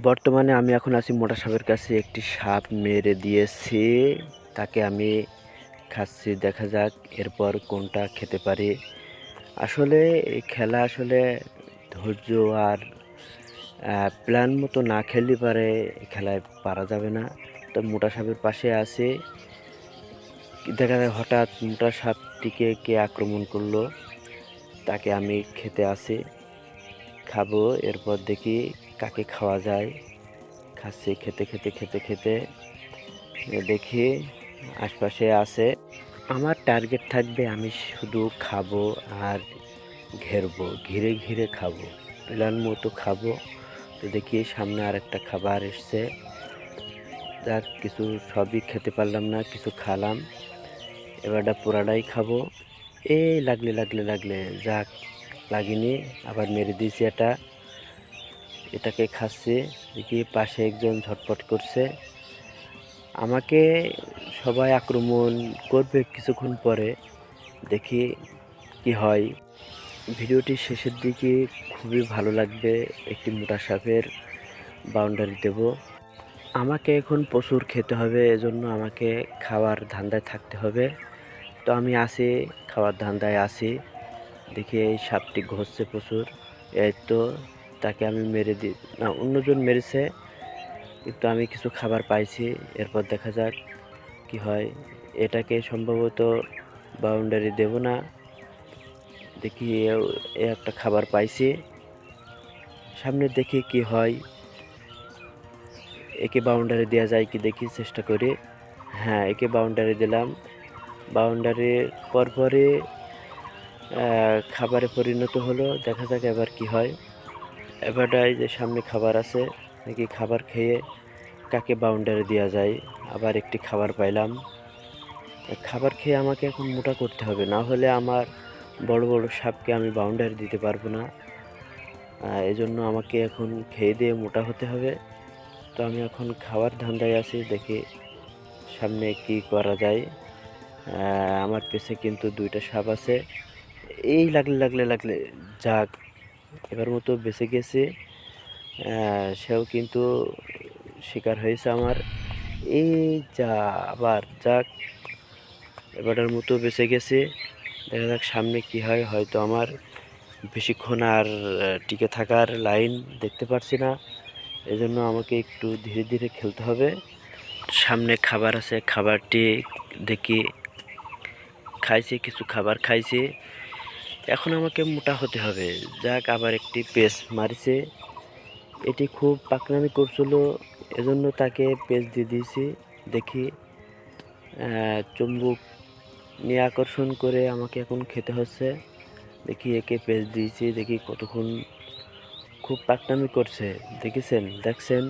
বর্তমানে আমি এখন আছি মোটা সাপের কাছে, একটি সাপ মেরে দিয়েছি। তাকে আমি খাচ্ছি, দেখা যাক এরপর কোনটা খেতে পারি। আসলে এই খেলা আসলে ধৈর্য আর প্ল্যান মতো না খেললে পারে খেলায় পারা যাবে না। তো মোটা সাপের পাশে আছে। দেখা যায় হঠাৎ মোটা সাপটিকে কে আক্রমণ করল। তাকে আমি খেতে আসি খাব, এরপর দেখি কাকে খাওয়া যায়, খাচ্ছি, খেতে খেতে খেতে খেতে। দেখি আশপাশে আছে। আমার টার্গেট থাকবে আমি শুধু খাব আর ঘেরবো, ঘিরে ঘিরে খাব, প্ল্যান মতো খাব। তো দেখি সামনে আর একটা খাবার এসছে। যার কিছু সবই খেতে পারলাম না, কিছু খালাম। এবারটা পুরাটাই খাব। এই লাগলে লাগলে লাগলে। যাক, লাগিনি, আবার মেরে দিয়েছি এটা। এটাকে খাচ্ছে, দেখি পাশে একজন ঝটপট করছে। আমাকে সবাই আক্রমণ করবে কিছুক্ষণ পরে, দেখি কি হয়। ভিডিওটি শেষের দিকে খুবই ভালো লাগবে, একটি মোটা সাপের বাউন্ডারি দেব। আমাকে এখন প্রচুর খেতে হবে, এজন্য আমাকে খাওয়ার ধান্দায় থাকতে হবে। তো আমি আসি খাওয়ার ধান্দায় আসি দেখি এই সাপটি ঘষছে প্রচুর। এই তো তাকে আমি মেরে দিই না অন্যজন মেরেছে কিন্তু আমি কিছু খাবার পাইছি। এরপর দেখা যাক কি হয়। এটাকে সম্ভবত বাউন্ডারি দেব না। দেখি এ- একটা খাবার পাইছি। সামনে দেখি কি হয়। একে বাউন্ডারি দেওয়া যায় কি দেখি চেষ্টা করি। হ্যাঁ একে বাউন্ডারি দিলাম। বাউন্ডারির পরপরই আহ, খাবারে পরিণত হলো। দেখা যাক এবার কি হয়। এবারটাই যে সামনে খাবার আছে। নাকি খাবার খেয়ে কাকে বাউন্ডারি দেওয়া যায়? আবার একটি খাবার পাইলাম। খাবার খেয়ে আমাকে এখন মোটা করতে হবে। না হলে আমার বড় বড় সাপকে আমি বাউন্ডারি দিতে পারব না। এজন্য আমাকে এখন খেয়ে দিয়ে মোটা হতে হবে। তো আমি এখন খাওয়ার ধান্দায় আছি। দেখি সামনে কি করা যায়। আমার পেছে কিন্তু দুইটা সাপ আছে। এই লাগলে লাগলে লাগলে যাক। এবার মতো বেঁচে গেছে। সেও কিন্তু শিকার হয়েছে আমার। এই যা, আবার যাক, এবারের মতো বেঁচে গেছে। দেখা যাক সামনে কি হয়। হয়তো আমার বেশিক্ষণ আর টিকে থাকার লাইন দেখতে পারছি না। এজন্য আমাকে একটু ধীরে ধীরে খেলতে হবে। সামনে খাবার আছে, খাবারটি দেখি। খাইছি, কিছু খাবার খাইছি। এখন আমাকে মোটা হতে হবে। যাক, আবার একটি পেস মারিছে। এটি খুব পাকনামি করছিল, এজন্য তাকে পেস দিয়ে দিয়েছি। দেখি চুম্বুক নিয়ে আকর্ষণ করে আমাকে এখন খেতে হচ্ছে। দেখি একে পেস দিয়েছি, দেখি কতক্ষণ খুব পাকনামি করছে। দেখেছেন, দেখছেন?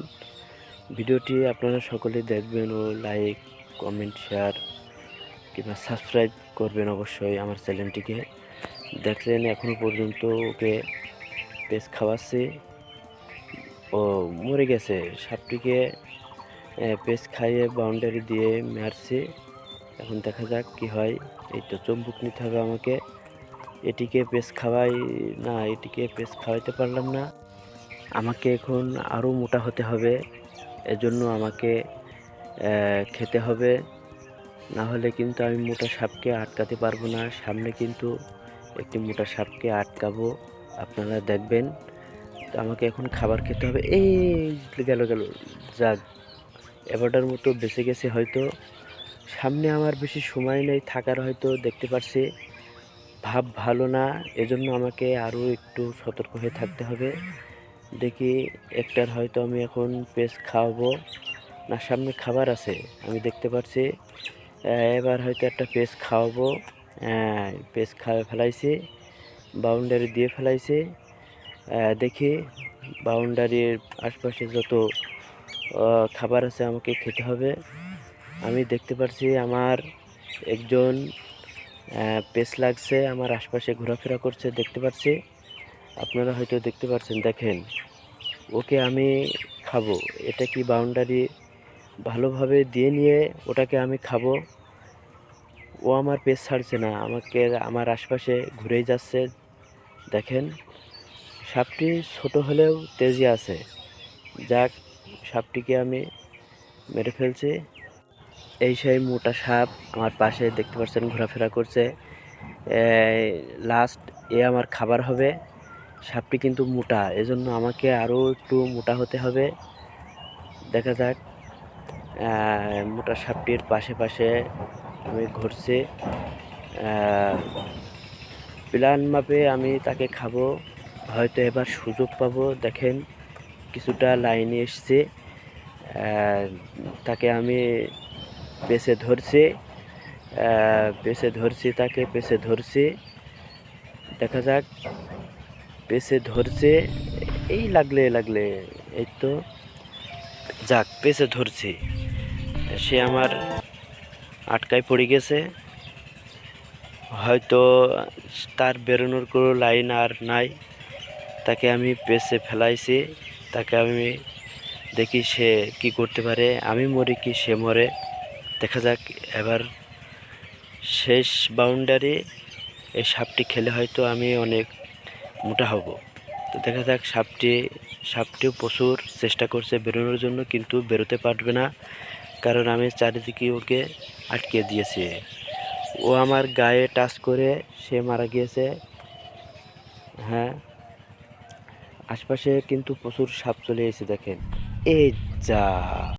ভিডিওটি আপনারা সকলে দেখবেন ও লাইক, কমেন্ট, শেয়ার কিংবা সাবস্ক্রাইব করবেন অবশ্যই আমার চ্যানেলটিকে। দেখলেন এখনও পর্যন্ত ওকে পেস খাওয়াচ্ছে। ও মরে গেছে। সাপটিকে পেস খাইয়ে বাউন্ডারি দিয়ে মারছে। এখন দেখা যাক কি হয়। এই তো চম্বুক নিতে হবে আমাকে। এটিকে পেস খাওয়াই, না, এটিকে পেস খাওয়াইতে পারলাম না। আমাকে এখন আরও মোটা হতে হবে। এজন্য আমাকে খেতে হবে। না হলে কিন্তু আমি মোটা সাপকে আটকাতে পারব না। সামনে কিন্তু একটি মোটা সাপকে আটকাবো। আপনারা দেখবেন, তো আমাকে এখন খাবার খেতে হবে। এই গেল গেল, যাক। এবারটার মতো বেঁচে গেছে হয়তো। সামনে আমার বেশি সময় নেই থাকার হয়তো, দেখতে পারছি। ভাব ভালো না, এজন্য আমাকে আরও একটু সতর্ক হয়ে থাকতে হবে। দেখি, একটার হয়তো আমি এখন পেস খাওয়াবো। না, সামনে খাবার আছে, আমি দেখতে পাচ্ছি এবার হয়তো একটা পেস খাওয়াবো। পেস খাওয়া ফেলাইছে বাউন্ডারি দিয়ে ফেলাইছে। দেখি বাউন্ডারির আশপাশে যত খাবার আছে আমাকে খেতে হবে। আমি দেখতে পাচ্ছি আমার একজন পেস লাগছে, আমার আশপাশে ঘোরাফেরা করছে, দেখতে পাচ্ছি আপনারা হয়তো দেখতে পাচ্ছেন দেখেন। ওকে আমি খাব। এটা কি বাউন্ডারি ভালোভাবে দিয়ে নিয়ে ওটাকে আমি খাব? ও আমার পেস ছাড়ছে না, আমাকে আমার আশপাশে ঘুরেই যাচ্ছে। দেখেন, সাপটি ছোট হলেও তেজি আছে। যাক, সাপটিকে আমি মেরে ফেলছি। এই সেই মোটা সাপ আমার পাশে দেখতে পাচ্ছেন, ঘোরাফেরা করছে। লাস্ট এ আমার খাবার হবে। সাপটি কিন্তু মোটা, এজন্য আমাকে আরও একটু মোটা হতে হবে। দেখা যাক মোটা সাপটির পাশে পাশে আমি ঘুরছে প্ল্যান মাপে আমি তাকে খাব। হয়তো এবার সুযোগ পাবো। দেখেন, কিছুটা লাইনে এসছে। তাকে আমি পেছে ধরছে। পেছে ধরছি তাকে, পেছে ধরছি। দেখা যাক, পেছে ধরছে। এই লাগলে লাগলে, এই তো। যাক, পেছে ধরছে। সে আমার আটকায় পড়ে গেছে। হয়তো তার বেরোনোর কোনো লাইন আর নাই। তাকে আমি পেছে ফেলাইছি। তাকে আমি দেখি সে কি করতে পারে। আমি মরি কি সে মরে। দেখা যাক, এবার শেষ বাউন্ডারি এই সাপটি খেলে হয়তো আমি অনেক মোটা হব। তো দেখা যাক, সাপটি, সাপটিও প্রচুর চেষ্টা করছে বেরোনোর জন্য, কিন্তু বেরোতে পারবে না। কারণ আমি চারিদিকে ওকে আটকে দিয়েছি। ও আমার গায়ে টাচ করে সে মারা গিয়েছে। হ্যাঁ। আশপাশে কিন্তু প্রচুর সাপ চলে এসে দেখেন। এই যা।